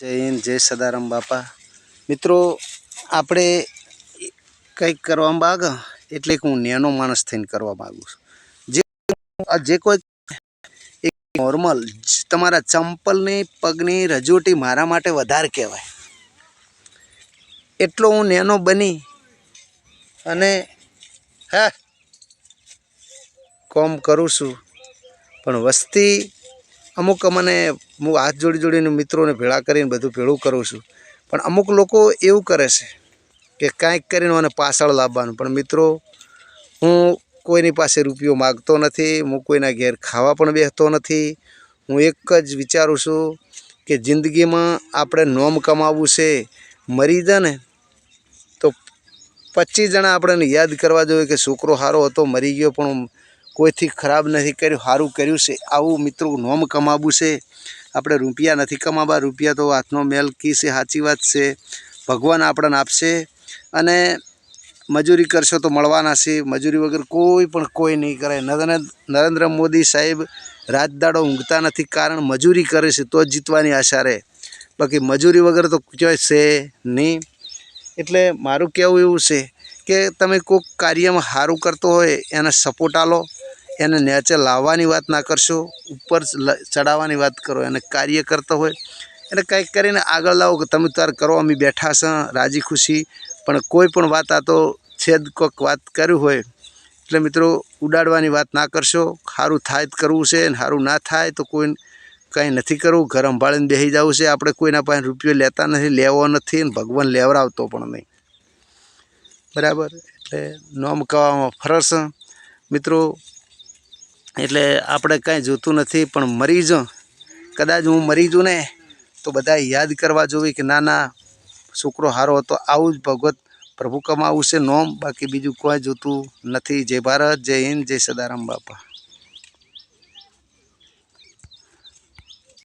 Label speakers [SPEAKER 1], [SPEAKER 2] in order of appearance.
[SPEAKER 1] જય હિન્દ, જય સદારામ બાપા. મિત્રો, આપણે કંઈક કરવા માગ, એટલે કે હું નેનો માણસ થઈને કરવા માગું છું. જે જે કોઈ એક નોર્મલ તમારા ચંપલની, પગની, રજૂટી મારા માટે વધારે કહેવાય. એટલો હું નેનો બની અને હે, કોમ કરું છું. પણ વસ્તી અમુક મને હું હાથ જોડી જોડીને મિત્રોને ભેળા કરીને બધું ભેળું કરું છું. પણ અમુક લોકો એવું કરે છે કે કાંઈક કરીને મને પાછળ લાવવાનું. પણ મિત્રો, હું કોઈની પાસે રૂપિયો માગતો નથી, હું કોઈના ઘેર ખાવા પણ બેસતો નથી. હું એક જ વિચારું છું કે જિંદગીમાં આપણે નોમ કમાવવું છે, મરી જાય ને, તો પચીસ જણા આપણને યાદ કરવા જોઈએ કે છોકરો સારો હતો, મરી ગયો, પણ કોઈથી ખરાબ નથી કર્યું સારું કર્યું છે, આવું મિત્રો નોમ કમાવવું છે. આપણે રૂપિયા નથી કમાવા, રૂપિયા તો હાથનો મેલ કી છે, સાચી વાત છે. ભગવાન આપણને આપશે અને મજૂરી કરશો તો મળવાના છે. મજૂરી વગર કોઈ પણ કોઈ નહીં કરે. નરેન્દ્ર નરેન્દ્ર મોદી સાહેબ રાત દાડો ઊંઘતા નથી કારણ મજૂરી કરે છે, તો જ જીતવાની આશા રહે. બાકી મજૂરી વગર તો કોઈ છે નહીં. એટલે મારું કહેવું એવું છે કે તમે કોઈક કાર્યમાં સારું કરતો હોય, એને સપોર્ટ આલો એને નીચે લાવવાની વાત ના કરશો, ઉપર ચડાવવાની વાત કરો, એને કાર્ય કરતો હોય. એને કંઈક કરીને આગળ લાવો કે તમે તાર કરો, અમે બેઠા છે, રાજી ખુશી. પણ કોઈ પણ વાત આ તો છેદ કોઈક વાત કર્યું હોય. એટલે મિત્રો, ઉડાડવાની વાત ના કરશો. સારું થાય જ કરવું છે, અને સારું ના થાય તો કોઈ કંઈ નથી કરવું. ઘર સંભાળીને બેસી જવું છે. આપણે કોઈના પાસે રૂપિયો લેતા નથી, લેવો નથી અને ભગવાન લેવડાવતો પણ નહીં. બરાબર? એટલે નોમ કહેવામાં ફરસ મિત્રો એટલે આપણે કાંઈ જોતું નથી, પણ મરી જ. કદાચ હું મરી જઉં ને, તો બધા યાદ કરવા જોઈએ કે ના ના, છોકરો સારો હતો, આવું જ ભગવત પ્રભુ કમાવું છે, નોમ. બાકી બીજું કોઈ જોતું નથી. જય ભારત, જય હિન્દ, જય સદારામ બાપા.